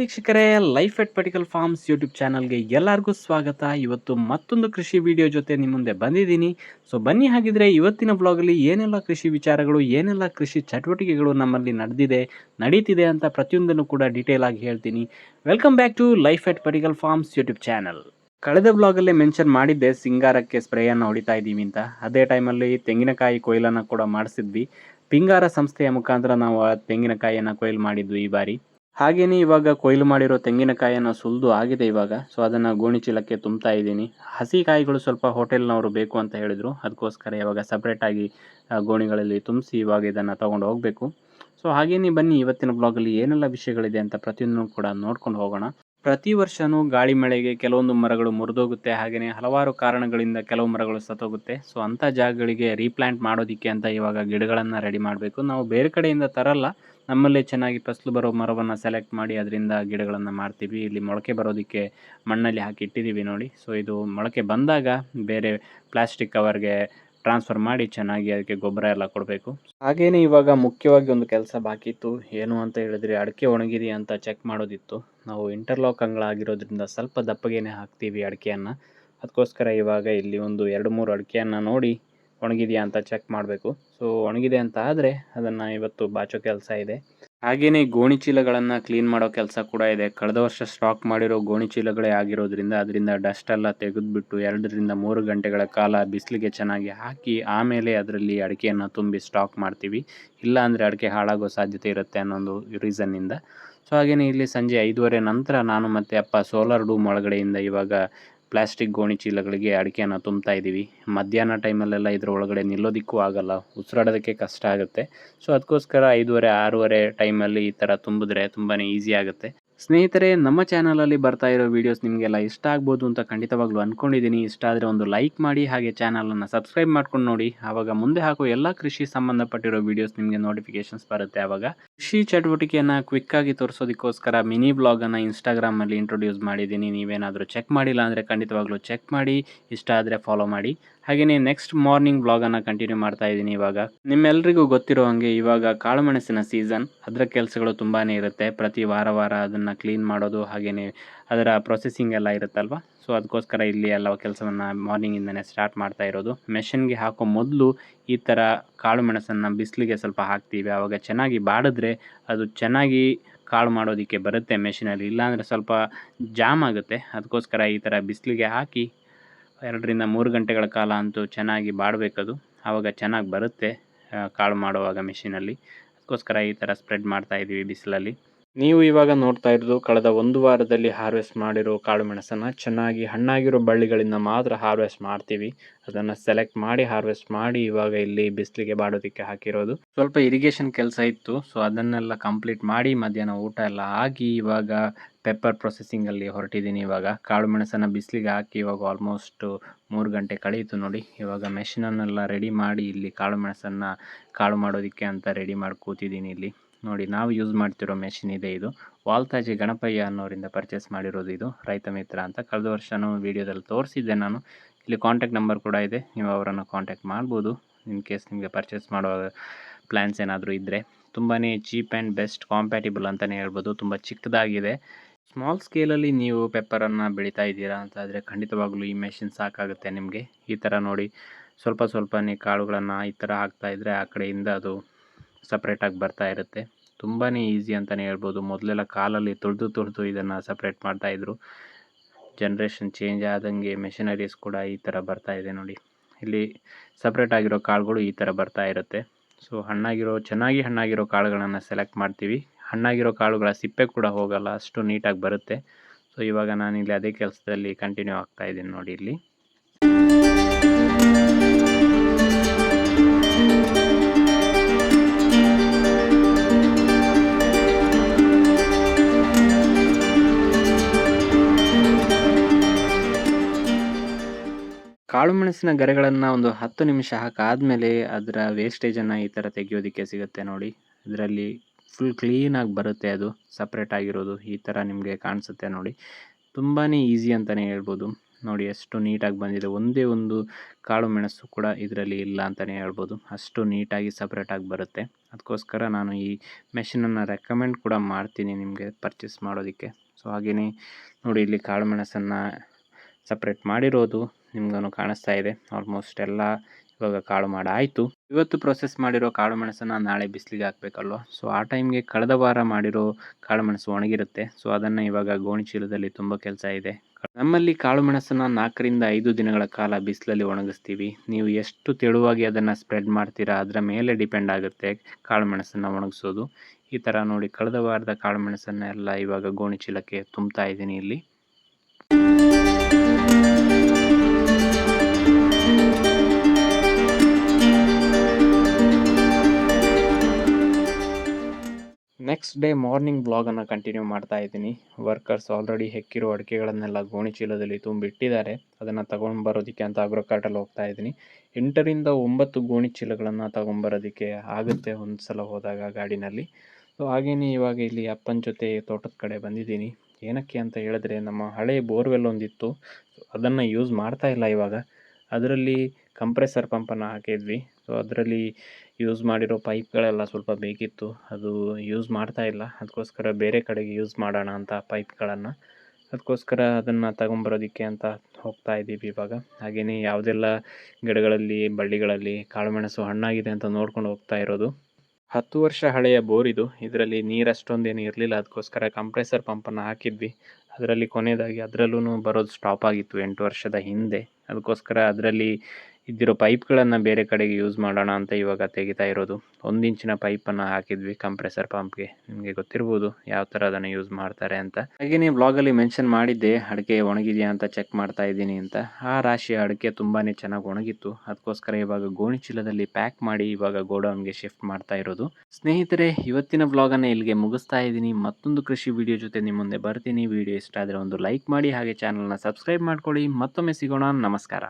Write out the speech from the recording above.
ವೀಕ್ಷಕರೇ life at particle farms YouTube ಚಾನಲ್ಗೆ ಎಲ್ಲರಿಗೂ ಸ್ವಾಗತ. ಇವತ್ತು ಮತ್ತೊಂದು ಕೃಷಿ ವಿಡಿಯೋ ಜೊತೆ ನಿಮ್ಮ ಮುಂದೆ ಬಂದಿದ್ದೀನಿ. ಸೊ ಬನ್ನಿ ಹಾಗಿದ್ರೆ ಇವತ್ತಿನ ಬ್ಲಾಗಲ್ಲಿ ಏನೆಲ್ಲ ಕೃಷಿ ವಿಚಾರಗಳು, ಏನೆಲ್ಲ ಕೃಷಿ ಚಟುವಟಿಕೆಗಳು ನಮ್ಮಲ್ಲಿ ನಡೆದಿದೆ, ನಡೀತಿದೆ ಅಂತ ಪ್ರತಿಯೊಂದನ್ನು ಕೂಡ ಡೀಟೇಲ್ ಆಗಿ ಹೇಳ್ತೀನಿ. Welcome back to life at particle farms YouTube channel. ಕಳೆದ ಬ್ಲಾಗಲ್ಲೇ ಮೆನ್ಷನ್ ಮಾಡಿದ್ದೆ, ಸಿಂಗಾರಕ್ಕೆ ಸ್ಪ್ರೇಯನ್ನು ಹೊಡಿತಾ ಇದ್ದೀವಿ ಅಂತ. ಅದೇ ಟೈಮಲ್ಲಿ ತೆಂಗಿನಕಾಯಿ ಕೊಯ್ಲನ್ನು ಕೂಡ ಮಾಡಿಸಿದ್ವಿ. ಪಿಂಗಾರ ಸಂಸ್ಥೆಯ ಮುಖಾಂತರ ನಾವು ತೆಂಗಿನಕಾಯಿಯನ್ನು ಕೊಯ್ಲು ಮಾಡಿದ್ವಿ ಈ ಬಾರಿ. ಹಾಗೇನೇ ಇವಾಗ ಕೊಯ್ಲು ಮಾಡಿರೋ ತೆಂಗಿನಕಾಯನ್ನು ಸುಲಿದು ಆಗಿದೆ ಇವಾಗ. ಸೊ ಅದನ್ನು ಗೋಣಿ ಚೀಲಕ್ಕೆ ತುಂಬ್ತಾ ಇದ್ದೀನಿ. ಹಸಿ ಕಾಯಿಗಳು ಸ್ವಲ್ಪ ಹೋಟೆಲ್ನವರು ಬೇಕು ಅಂತ ಹೇಳಿದರು. ಅದಕ್ಕೋಸ್ಕರ ಇವಾಗ ಸಪ್ರೇಟಾಗಿ ಗೋಣಿಗಳಲ್ಲಿ ತುಂಬಿಸಿ ಇವಾಗ ಇದನ್ನು ತೊಗೊಂಡು ಹೋಗಬೇಕು. ಸೊ ಹಾಗೇನೇ ಬನ್ನಿ, ಇವತ್ತಿನ ಬ್ಲಾಗಲ್ಲಿ ಏನೆಲ್ಲ ವಿಷಯಗಳಿದೆ ಅಂತ ಪ್ರತಿಯೊಂದನ್ನು ಕೂಡ ನೋಡ್ಕೊಂಡು ಹೋಗೋಣ. ಪ್ರತಿ ವರ್ಷವೂ ಗಾಳಿ ಮಳೆಗೆ ಕೆಲವೊಂದು ಮರಗಳು ಮುರಿದೋಗುತ್ತೆ. ಹಾಗೆಯೇ ಹಲವಾರು ಕಾರಣಗಳಿಂದ ಕೆಲವು ಮರಗಳು ಸತ್ತೋಗುತ್ತೆ. ಸೊ ಅಂಥ ಜಾಗಗಳಿಗೆ ರೀಪ್ಲಾಂಟ್ ಮಾಡೋದಕ್ಕೆ ಅಂತ ಇವಾಗ ಗಿಡಗಳನ್ನು ರೆಡಿ ಮಾಡಬೇಕು. ನಾವು ಬೇರೆ ಕಡೆಯಿಂದ ತರಲ್ಲ. ನಮ್ಮಲ್ಲೇ ಚೆನ್ನಾಗಿ ಫಸಲು ಬರೋ ಮರವನ್ನು ಸೆಲೆಕ್ಟ್ ಮಾಡಿ ಅದರಿಂದ ಗಿಡಗಳನ್ನು ಮಾಡ್ತೀವಿ ಇಲ್ಲಿ ಮೊಳಕೆ ಬರೋದಕ್ಕೆ ಮಣ್ಣಲ್ಲಿ ಹಾಕಿ ಇಟ್ಟಿದ್ದೀವಿ ನೋಡಿ. ಸೊ ಇದು ಮೊಳಕೆ ಬಂದಾಗ ಬೇರೆ ಪ್ಲಾಸ್ಟಿಕ್ ಕವರ್ಗೆ ಟ್ರಾನ್ಸ್ಫರ್ ಮಾಡಿ ಚೆನ್ನಾಗಿ ಅದಕ್ಕೆ ಗೊಬ್ಬರ ಎಲ್ಲ ಕೊಡಬೇಕು. ಹಾಗೇನೆ ಇವಾಗ ಮುಖ್ಯವಾಗಿ ಒಂದು ಕೆಲಸ ಬಾಕಿ ಇತ್ತು. ಏನು ಅಂತ ಹೇಳಿದ್ರೆ ಅಡಿಕೆ ಒಣಗಿದೆಯಾ ಅಂತ ಚೆಕ್ ಮಾಡೋದಿತ್ತು. ನಾವು ಇಂಟರ್ಲಾಕ್ ಅಂಗಳಾಗಿರೋದ್ರಿಂದ ಸ್ವಲ್ಪ ದಪ್ಪಗೇನೆ ಹಾಕ್ತೀವಿ ಅಡಿಕೆಯನ್ನು. ಅದಕ್ಕೋಸ್ಕರ ಇವಾಗ ಇಲ್ಲಿ ಒಂದು ಎರಡು ಮೂರು ಅಡಿಕೆಯನ್ನು ನೋಡಿ ಒಣಗಿದೆಯಾ ಅಂತ ಚೆಕ್ ಮಾಡಬೇಕು. ಸೊ ಒಣಗಿದೆ ಅಂತ ಆದರೆ ಅದನ್ನು ಇವತ್ತು ಬಾಚೋ ಕೆಲಸ ಇದೆ. ಹಾಗೆಯೇ ಗೋಣಿ ಚೀಲಗಳನ್ನು ಕ್ಲೀನ್ ಮಾಡೋ ಕೆಲಸ ಕೂಡ ಇದೆ. ಕಳೆದ ವರ್ಷ ಸ್ಟಾಕ್ ಮಾಡಿರೋ ಗೋಣಿ ಚೀಲಗಳೇ ಆಗಿರೋದ್ರಿಂದ ಅದರಿಂದ ಡಸ್ಟ್ ಎಲ್ಲ ತೆಗೆದುಬಿಟ್ಟು ಎರಡರಿಂದ ಮೂರು ಗಂಟೆಗಳ ಕಾಲ ಬಿಸಿಲಿಗೆ ಚೆನ್ನಾಗಿ ಹಾಕಿ ಆಮೇಲೆ ಅದರಲ್ಲಿ ಅಡಿಕೆಯನ್ನು ತುಂಬಿ ಸ್ಟಾಕ್ ಮಾಡ್ತೀವಿ. ಇಲ್ಲ ಅಂದರೆ ಅಡಿಕೆ ಹಾಳಾಗೋ ಸಾಧ್ಯತೆ ಇರುತ್ತೆ ಅನ್ನೋ ಒಂದು ರೀಸನ್ನಿಂದ ಸೊ ಹಾಗೆಯೇ ಇಲ್ಲಿ ಸಂಜೆ ಐದುವರೆ ನಂತರ ನಾನು ಮತ್ತು ಅಪ್ಪ ಸೋಲಾರ್ ಡೂಮ್ ಒಳಗಡೆಯಿಂದ ಇವಾಗ ಪ್ಲಾಸ್ಟಿಕ್ ಗೋಣಿ ಚೀಲಗಳಿಗೆ ಅಡಿಕೆಯನ್ನು ತುಂಬ್ತಾ ಇದ್ದೀವಿ ಮಧ್ಯಾಹ್ನ ಟೈಮಲ್ಲೆಲ್ಲ ಇದರ ಒಳಗಡೆ ನಿಲ್ಲೋದಕ್ಕೂ ಆಗಲ್ಲ, ಉಸಿರಾಡೋದಕ್ಕೆ ಕಷ್ಟ ಆಗುತ್ತೆ. ಸೊ ಅದಕ್ಕೋಸ್ಕರ ಐದೂವರೆ, ಆರೂವರೆ ಟೈಮಲ್ಲಿ ಈ ಥರ ತುಂಬಿದ್ರೆ ತುಂಬಾ ಈಸಿ ಆಗುತ್ತೆ. ಸ್ನೇಹಿತರೆ, ನಮ್ಮ ಚಾನಲಲ್ಲಿ ಬರ್ತಾ ಇರೋ ವೀಡಿಯೋಸ್ ನಿಮಗೆಲ್ಲ ಇಷ್ಟ ಆಗ್ಬೋದು ಅಂತ ಖಂಡಿತವಾಗ್ಲೂ ಅಂದ್ಕೊಂಡಿದ್ದೀನಿ ಇಷ್ಟ ಆದರೆ ಒಂದು ಲೈಕ್ ಮಾಡಿ, ಹಾಗೆ ಚಾನಲನ್ನು ಸಬ್ಸ್ಕ್ರೈಬ್ ಮಾಡ್ಕೊಂಡು ನೋಡಿ. ಆವಾಗ ಮುಂದೆ ಹಾಕೋ ಎಲ್ಲ ಕೃಷಿ ಸಂಬಂಧಪಟ್ಟಿರೋ ವೀಡಿಯೋಸ್ ನಿಮಗೆ ನೋಟಿಫಿಕೇಶನ್ಸ್ ಬರುತ್ತೆ ಆವಾಗ. ಕೃಷಿ ಚಟುವಟಿಕೆಯನ್ನು ಕ್ವಿಕ್ಕಾಗಿ ತೋರಿಸೋದಕ್ಕೋಸ್ಕರ ಮಿನಿ ಬ್ಲಾಗನ್ನು ಇನ್ಸ್ಟಾಗ್ರಾಮಲ್ಲಿ ಇಂಟ್ರೊಡ್ಯೂಸ್ ಮಾಡಿದ್ದೀನಿ. ನೀವೇನಾದರೂ ಚೆಕ್ ಮಾಡಿಲ್ಲ ಅಂದರೆ ಖಂಡಿತವಾಗ್ಲೂ ಚೆಕ್ ಮಾಡಿ, ಇಷ್ಟ ಆದರೆ ಫಾಲೋ ಮಾಡಿ. ಹಾಗೆಯೇ ನೆಕ್ಸ್ಟ್ ಮಾರ್ನಿಂಗ್ ಬ್ಲಾಗನ್ನು ಕಂಟಿನ್ಯೂ ಮಾಡ್ತಾ ಇದ್ದೀನಿ ಇವಾಗ. ನಿಮ್ಮೆಲ್ಲರಿಗೂ ಗೊತ್ತಿರೋ ಹಾಗೆ ಇವಾಗ ಕಾಳುಮೆಣಸಿನ ಸೀಸನ್ ಅದರ ಕೆಲಸಗಳು ತುಂಬಾ ಇರುತ್ತೆ. ಪ್ರತಿ ವಾರ ವಾರ ಅದನ್ನು ಕ್ಲೀನ್ ಮಾಡೋದು ಹಾಗೆಯೇ ಅದರ ಪ್ರೊಸೆಸಿಂಗ್ ಎಲ್ಲ ಇರುತ್ತಲ್ವ? ಸೊ ಅದಕ್ಕೋಸ್ಕರ ಇಲ್ಲಿ ಎಲ್ಲ ಕೆಲಸವನ್ನು ಮಾರ್ನಿಂಗಿಂದನೇ ಸ್ಟಾರ್ಟ್ ಮಾಡ್ತಾ ಇರೋದು. ಮೆಷಿನ್ಗೆ ಹಾಕೋ ಮೊದಲು ಈ ಥರ ಕಾಳು ಮೆಣಸನ್ನು ಬಿಸಿಲಿಗೆ ಸ್ವಲ್ಪ ಹಾಕ್ತೀವಿ. ಆವಾಗ ಚೆನ್ನಾಗಿ ಬಾಡಿದ್ರೆ ಅದು ಚೆನ್ನಾಗಿ ಕಾಳು ಮಾಡೋದಕ್ಕೆ ಬರುತ್ತೆ ಮೆಷಿನಲ್ಲಿ ಇಲ್ಲಾಂದರೆ ಸ್ವಲ್ಪ ಜಾಮ್ ಆಗುತ್ತೆ. ಅದಕ್ಕೋಸ್ಕರ ಈ ಥರ ಬಿಸಿಲಿಗೆ ಹಾಕಿ ಎರಡರಿಂದ ಮೂರು ಗಂಟೆಗಳ ಕಾಲ ಅಂತೂ ಚೆನ್ನಾಗಿ ಬಾಡಬೇಕದು ಆವಾಗ ಚೆನ್ನಾಗಿ ಬರುತ್ತೆ ಕಾಳು ಮಾಡುವಾಗ ಮೆಷಿನಲ್ಲಿ ಅದಕ್ಕೋಸ್ಕರ ಈ ಥರ ಸ್ಪ್ರೆಡ್ ಮಾಡ್ತಾ ಇದ್ದೀವಿ ಬಿಸಿಲಲ್ಲಿ. ನೀವು ಇವಾಗ ನೋಡ್ತಾ ಇರೋದು ಕಳೆದ ಒಂದು ವಾರದಲ್ಲಿ ಹಾರ್ವೆಸ್ಟ್ ಮಾಡಿರೋ ಕಾಳು ಮೆಣಸನ್ನು ಚೆನ್ನಾಗಿ ಹಣ್ಣಾಗಿರೋ ಬಳ್ಳಿಗಳಿಂದ ಮಾತ್ರ ಹಾರ್ವೆಸ್ಟ್ ಮಾಡ್ತೀವಿ. ಅದನ್ನು ಸೆಲೆಕ್ಟ್ ಮಾಡಿ ಹಾರ್ವೆಸ್ಟ್ ಮಾಡಿ ಇವಾಗ ಇಲ್ಲಿ ಬಿಸಿಲಿಗೆ ಬಾಡೋದಕ್ಕೆ ಹಾಕಿರೋದು. ಸ್ವಲ್ಪ ಇರಿಗೇಷನ್ ಕೆಲಸ ಇತ್ತು, ಸೊ ಅದನ್ನೆಲ್ಲ ಕಂಪ್ಲೀಟ್ ಮಾಡಿ ಮಧ್ಯಾಹ್ನ ಊಟ ಎಲ್ಲ ಆಗಿ ಇವಾಗ ಪೆಪ್ಪರ್ ಪ್ರೊಸೆಸಿಂಗಲ್ಲಿ ಹೊರಟಿದ್ದೀನಿ ಇವಾಗ. ಕಾಳು ಮೆಣಸನ್ನು ಬಿಸಿಲಿಗೆ ಹಾಕಿ ಇವಾಗ ಆಲ್ಮೋಸ್ಟ್ ಮೂರು ಗಂಟೆ ಕಳೆಯಿತು ನೋಡಿ. ಇವಾಗ ಮೆಷಿನನ್ನೆಲ್ಲ ರೆಡಿ ಮಾಡಿ ಇಲ್ಲಿ ಕಾಳು ಮೆಣಸನ್ನು ಕಾಳು ಮಾಡೋದಕ್ಕೆ ಅಂತ ರೆಡಿ ಮಾಡಿ ಕೂತಿದ್ದೀನಿ ಇಲ್ಲಿ. ನೋಡಿ, ನಾವು ಯೂಸ್ ಮಾಡ್ತಿರೋ ಮೆಷಿನ್ ಇದೆ ಇದು. ವಾಲ್ತಾಜಿ ಗಣಪಯ್ಯ ಅನ್ನೋರಿಂದ ಪರ್ಚೇಸ್ ಮಾಡಿರೋದು ಇದು, ರೈತ ಮಿತ್ರ ಅಂತ. ಕಳೆದ ವರ್ಷನೂ ವೀಡಿಯೋದಲ್ಲಿ ತೋರಿಸಿದ್ದೆ ನಾನು. ಇಲ್ಲಿ ಕಾಂಟ್ಯಾಕ್ಟ್ ನಂಬರ್ ಕೂಡ ಇದೆ, ನೀವು ಅವರನ್ನು ಕಾಂಟ್ಯಾಕ್ಟ್ ಮಾಡ್ಬೋದು. ಇನ್ ಕೇಸ್ ನಿಮಗೆ ಪರ್ಚೇಸ್ ಮಾಡೋ ಪ್ಲ್ಯಾನ್ಸ್ ಏನಾದರೂ ಇದ್ದರೆ ತುಂಬಾ ಚೀಪ್ ಆ್ಯಂಡ್ ಬೆಸ್ಟ್ ಕಾಂಪ್ಯಾಟಿಬಲ್ ಅಂತಲೇ ಹೇಳ್ಬೋದು. ತುಂಬ ಚಿಕ್ಕದಾಗಿದೆ. ಸ್ಮಾಲ್ ಸ್ಕೇಲಲ್ಲಿ ನೀವು ಪೆಪ್ಪರನ್ನು ಬೆಳೀತಾ ಇದ್ದೀರಾ ಅಂತಾದರೆ ಖಂಡಿತವಾಗ್ಲೂ ಈ ಮೆಷಿನ್ ಸಾಕಾಗುತ್ತೆ ನಿಮಗೆ. ಈ ಥರ ನೋಡಿ, ಸ್ವಲ್ಪ ಸ್ವಲ್ಪನೇ ಕಾಳುಗಳನ್ನು ಈ ಥರ ಹಾಕ್ತಾಯಿದ್ರೆ ಆ ಕಡೆಯಿಂದ ಅದು ಸಪ್ರೇಟಾಗಿ ಬರ್ತಾ ಇರುತ್ತೆ. ತುಂಬಾ ಈಸಿ ಅಂತಲೇ ಹೇಳ್ಬೋದು. ಮೊದಲೆಲ್ಲ ಕಾಲಲ್ಲಿ ತುಳಿದು ತುಳಿದು ಇದನ್ನು ಸಪ್ರೇಟ್ ಮಾಡ್ತಾಯಿದ್ರು ಜನ್ರೇಷನ್ ಚೇಂಜ್ ಆದಂಗೆ ಮೆಷಿನರೀಸ್ ಕೂಡ ಈ ಥರ ಬರ್ತಾ ಇದೆ ನೋಡಿ. ಇಲ್ಲಿ ಸಪ್ರೇಟ್ ಆಗಿರೋ ಕಾಳುಗಳು ಈ ಥರ ಬರ್ತಾ ಇರುತ್ತೆ. ಸೊ ಹಣ್ಣಾಗಿರೋ, ಚೆನ್ನಾಗಿ ಹಣ್ಣಾಗಿರೋ ಕಾಳುಗಳನ್ನು ಸೆಲೆಕ್ಟ್ ಮಾಡ್ತೀವಿ. ಹಣ್ಣಾಗಿರೋ ಕಾಳುಗಳ ಸಿಪ್ಪೆ ಕೂಡ ಹೋಗಲ್ಲ, ಅಷ್ಟು ನೀಟಾಗಿ ಬರುತ್ತೆ. ಸೊ ಇವಾಗ ನಾನಿಲ್ಲಿ ಅದೇ ಕೆಲಸದಲ್ಲಿ ಕಂಟಿನ್ಯೂ ಆಗ್ತಾ ಇದ್ದೀನಿ ನೋಡಿ ಇಲ್ಲಿ. ಕಾಳು ಮೆಣಸಿನ ಗರಿಗಳನ್ನು ಒಂದು ಹತ್ತು ನಿಮಿಷ ಹಾಕಾದ್ಮೇಲೆ ಅದರ ವೇಸ್ಟೇಜನ್ನು ಈ ಥರ ತೆಗೆಯೋದಕ್ಕೆ ಸಿಗುತ್ತೆ ನೋಡಿ. ಇದರಲ್ಲಿ ಫುಲ್ ಕ್ಲೀನಾಗಿ ಬರುತ್ತೆ ಅದು. ಸಪ್ರೇಟ್ ಆಗಿರೋದು ಈ ಥರ ನಿಮಗೆ ಕಾಣಿಸುತ್ತೆ ನೋಡಿ. ತುಂಬಾ ಈಸಿ ಅಂತಲೇ ಹೇಳ್ಬೋದು. ನೋಡಿ ಎಷ್ಟು ನೀಟಾಗಿ ಬಂದಿದೆ. ಒಂದೇ ಒಂದು ಕಾಳು ಮೆಣಸು ಕೂಡ ಇದರಲ್ಲಿ ಇಲ್ಲ ಅಂತಲೇ ಹೇಳ್ಬೋದು. ಅಷ್ಟು ನೀಟಾಗಿ ಸಪ್ರೇಟಾಗಿ ಬರುತ್ತೆ. ಅದಕ್ಕೋಸ್ಕರ ನಾನು ಈ ಮೆಷಿನನ್ನು ರೆಕಮೆಂಡ್ ಕೂಡ ಮಾಡ್ತೀನಿ ನಿಮಗೆ ಪರ್ಚೇಸ್ ಮಾಡೋದಕ್ಕೆ. ಸೊ ಹಾಗೆಯೇ ನೋಡಿ ಇಲ್ಲಿ ಕಾಳು ಮೆಣಸನ್ನು ಸಪ್ರೇಟ್ ಮಾಡಿರೋದು. ನಿಮ್ಗೂ ಕಾಣಿಸ್ತಾ ಇದೆ. ಆಲ್ಮೋಸ್ಟ್ ಎಲ್ಲ ಇವಾಗ ಕಾಳು ಮಾಡಾಯಿತು ಇವತ್ತು ಪ್ರೊಸೆಸ್ ಮಾಡಿರೋ ಕಾಳು ಮೆಣಸನ್ನು ನಾಳೆ ಬಿಸಿಲಿಗೆ ಹಾಕಬೇಕಲ್ವ? ಸೊ ಆ ಟೈಮ್ಗೆ ಕಳೆದ ವಾರ ಮಾಡಿರೋ ಕಾಳು ಮೆಣಸು ಒಣಗಿರುತ್ತೆ. ಸೊ ಅದನ್ನು ಇವಾಗ ಗೋಣಿ ಚೀಲದಲ್ಲಿ ತುಂಬ ಕೆಲಸ ಇದೆ. ನಮ್ಮಲ್ಲಿ ಕಾಳು ಮೆಣಸನ್ನು ನಾಲ್ಕರಿಂದ ಐದು ದಿನಗಳ ಕಾಲ ಬಿಸಿಲಲ್ಲಿ ಒಣಗಿಸ್ತೀವಿ. ನೀವು ಎಷ್ಟು ತೆಳುವಾಗಿ ಅದನ್ನು ಸ್ಪ್ರೆಡ್ ಮಾಡ್ತೀರಾ, ಅದರ ಮೇಲೆ ಡಿಪೆಂಡ್ ಆಗುತ್ತೆ ಕಾಳು ಮೆಣಸನ್ನು ಒಣಗಿಸೋದು. ಈ ಥರ ನೋಡಿ ಕಳೆದ ವಾರದ ಕಾಳು ಮೆಣಸನ್ನು ಎಲ್ಲ ಇವಾಗ ಗೋಣಿ ಚೀಲಕ್ಕೆ ತುಂಬ್ತಾ ಇದ್ದೀನಿ ಇಲ್ಲಿ. ನೆಕ್ಸ್ಟ್ ಡೇ ಮಾರ್ನಿಂಗ್ ಬ್ಲಾಗನ್ನು ಕಂಟಿನ್ಯೂ ಮಾಡ್ತಾ ಇದ್ದೀನಿ. ವರ್ಕರ್ಸ್ ಆಲ್ರೆಡಿ ಹೆಕ್ಕಿರೋ ಅಡಿಕೆಗಳನ್ನೆಲ್ಲ ಗೋಣಿ ಚೀಲದಲ್ಲಿ ತುಂಬಿಟ್ಟಿದ್ದಾರೆ. ಅದನ್ನು ತಗೊಂಡು ಬರೋದಕ್ಕೆ ಅಂತ ಅಗ್ರೋ ಕಾರ್ಟಲ್ಲಿ ಹೋಗ್ತಾ ಇದ್ದೀನಿ. ಎಂಟರಿಂದ ಒಂಬತ್ತು ಗೋಣಿ ಚೀಲಗಳನ್ನು ತಗೊಂಬರೋದಕ್ಕೆ ಆಗುತ್ತೆ ಒಂದು ಸಲ ಹೋದಾಗ ಗಾಡಿನಲ್ಲಿ. ಸೊ ಹಾಗೆಯೇ ಇವಾಗ ಇಲ್ಲಿ ಅಪ್ಪನ ಜೊತೆ ತೋಟದ ಕಡೆ ಬಂದಿದ್ದೀನಿ. ಏನಕ್ಕೆ ಅಂತ ಹೇಳಿದ್ರೆ ನಮ್ಮ ಹಳೆ ಬೋರ್ವೆಲ್ ಒಂದಿತ್ತು. ಅದನ್ನು ಯೂಸ್ ಮಾಡ್ತಾ ಇಲ್ಲ ಇವಾಗ. ಅದರಲ್ಲಿ ಕಂಪ್ರೆಸರ್ ಪಂಪನ್ನು ಹಾಕಿದ್ವಿ. ಸೊ ಅದರಲ್ಲಿ ಯೂಸ್ ಮಾಡಿರೋ ಪೈಪ್ಗಳೆಲ್ಲ ಸ್ವಲ್ಪ ಬೇಕಿತ್ತು. ಅದು ಯೂಸ್ ಮಾಡ್ತಾ ಇಲ್ಲ. ಅದಕ್ಕೋಸ್ಕರ ಬೇರೆ ಕಡೆಗೆ ಯೂಸ್ ಮಾಡೋಣ ಅಂತ ಪೈಪ್ಗಳನ್ನು. ಅದಕ್ಕೋಸ್ಕರ ಅದನ್ನು ತಗೊಂಬರೋದಕ್ಕೆ ಅಂತ ಹೋಗ್ತಾ ಇದ್ದೀವಿ ಇವಾಗ. ಹಾಗೆಯೇ ಯಾವುದೆಲ್ಲ ಗಿಡಗಳಲ್ಲಿ, ಬಳ್ಳಿಗಳಲ್ಲಿ ಕಾಳುಮೆಣಸು ಹಣ್ಣಾಗಿದೆ ಅಂತ ನೋಡ್ಕೊಂಡು ಹೋಗ್ತಾ ಇರೋದು. ಹತ್ತು ವರ್ಷ ಹಳೆಯ ಬೋರ್ ಇದು ಇದರಲ್ಲಿ ನೀರು ಅಷ್ಟೊಂದೇನು ಇರಲಿಲ್ಲ. ಅದಕ್ಕೋಸ್ಕರ ಕಂಪ್ರೆಸರ್ ಪಂಪನ್ನು ಹಾಕಿದ್ವಿ. ಅದರಲ್ಲಿ ಕೊನೆಯದಾಗಿ ಅದರಲ್ಲೂ ಬರೋದು ಸ್ಟಾಪ್ ಆಗಿತ್ತು ಎಂಟು ವರ್ಷದ ಹಿಂದೆ. ಅದಕ್ಕೋಸ್ಕರ ಅದರಲ್ಲಿ ಇದ್ದಿರೋ ಪೈಪ್ಗಳನ್ನು ಬೇರೆ ಕಡೆಗೆ ಯೂಸ್ ಮಾಡೋಣ ಅಂತ ಇವಾಗ ತೆಗಿತಾ ಇರೋದು. ಒಂದು ಇಂಚಿನ ಪೈಪನ್ನು ಹಾಕಿದ್ವಿ ಕಂಪ್ರೆಸರ್ ಪಂಪ್ಗೆ. ನಿಮಗೆ ಗೊತ್ತಿರ್ಬೋದು ಯಾವ ಥರ ಅದನ್ನು ಯೂಸ್ ಮಾಡ್ತಾರೆ ಅಂತ. ಹಾಗೆಯೇ ಬ್ಲಾಗಲ್ಲಿ ಮೆನ್ಷನ್ ಮಾಡಿದ್ದೆ, ಅಡಿಕೆ ಒಣಗಿದೆಯಾ ಅಂತ ಚೆಕ್ ಮಾಡ್ತಾ ಇದ್ದೀನಿ ಅಂತ. ಆ ರಾಶಿಯ ಅಡಿಕೆ ತುಂಬಾ ಚೆನ್ನಾಗಿ ಒಣಗಿತ್ತು. ಅದಕ್ಕೋಸ್ಕರ ಇವಾಗ ಗೋಣಿ ಚೀಲದಲ್ಲಿ ಪ್ಯಾಕ್ ಮಾಡಿ ಇವಾಗ ಗೋಡೌನ್ಗೆ ಶಿಫ್ಟ್ ಮಾಡ್ತಾ ಇರೋದು. ಸ್ನೇಹಿತರೆ, ಇವತ್ತಿನ ಬ್ಲಾಗನ್ನು ಇಲ್ಲಿಗೆ ಮುಗಿಸ್ತಾ ಇದ್ದೀನಿ. ಮತ್ತೊಂದು ಕೃಷಿ ವಿಡಿಯೋ ಜೊತೆ ನಿಮ್ಮ ಮುಂದೆ ಬರ್ತೀನಿ. ವಿಡಿಯೋ ಇಷ್ಟ ಆದರೆ ಒಂದು ಲೈಕ್ ಮಾಡಿ, ಹಾಗೆ ಚಾನಲ್ನ ಸಬ್ಸ್ಕ್ರೈಬ್ ಮಾಡ್ಕೊಳ್ಳಿ. ಮತ್ತೊಮ್ಮೆ ಸಿಗೋಣ. ನಮಸ್ಕಾರ.